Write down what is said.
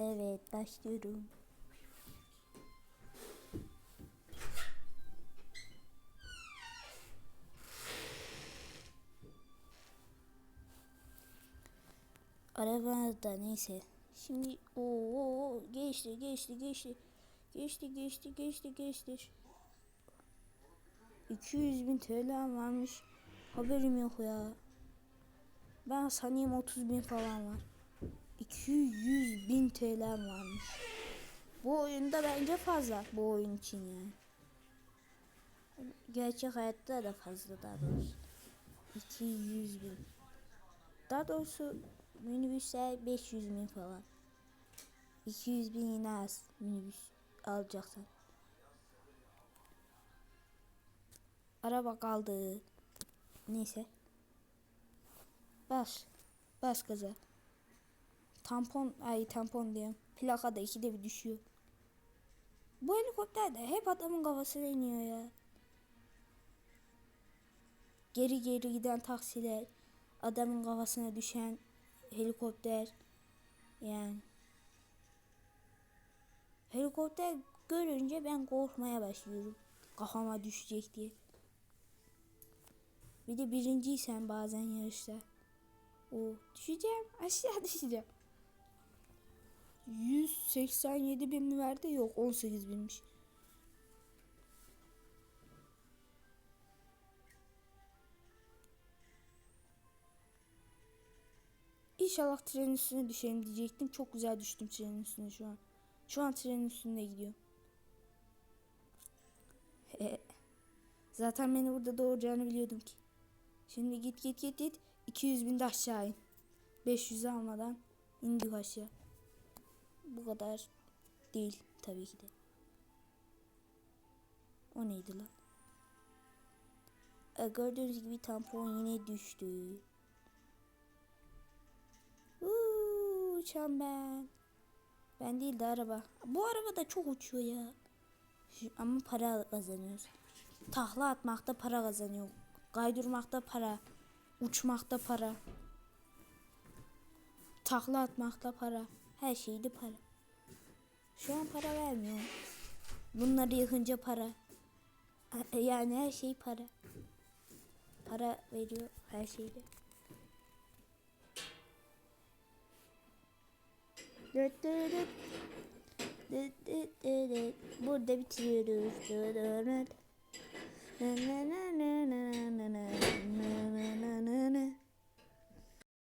Evet başlıyorum. Araba da neyse. Şimdi o geçti geçti geçti. Geçti geçti geçti geçti. 200 bin TL varmış. Haberim yok ya. Ben sanayım 30 bin falan var. 200 bin TL varmış. Bu oyunda bence fazla bu oyun için yani. Gerçek hayatta da fazla daha doğrusu. 200 bin. Daha doğrusu minibüsler 500 bin falan. 200 bin yine az minibüs alacaksan. Araba kaldı. Neyse. Bas. Bas gaza. Tampon, ay tampon diyorum. Plaka da ikide bir düşüyor. Bu helikopter de hep adamın kafasına iniyor ya. Geri geri giden taksiler, adamın kafasına düşen helikopter. Yani. Helikopter görünce ben korkmaya başlıyorum. Kafama düşecek diye. Bir de birinciysen bazen yarışta. O düşeceğim aşağı düşeceğim. 187 bin mi verdi? Yok 18 binmiş. İnşallah trenin üstüne düşerim diyecektim. Çok güzel düştüm trenin üstüne şu an. Şu an trenin üstünde gidiyor. Zaten beni burada doğuracağını biliyordum ki. Şimdi git git git git. 200 bin de aşağı in. 500 almadan indik aşağı. Bu kadar değil tabii ki de. O neydi lan? E, gördüğünüz gibi tampon yine düştü. Uuu, uçan ben. Ben değil de araba. Bu araba da çok uçuyor ya. Ama para kazanıyoruz. Tahla atmakta para kazanıyor. Kaydırmakta para. Uçmakta para. Takla atmakta para. Her şeyde para. Şu an para vermiyor. Bunları yıkınca para. E, Yani her şey para. Para veriyor her dıt. Burada bitiriyoruz.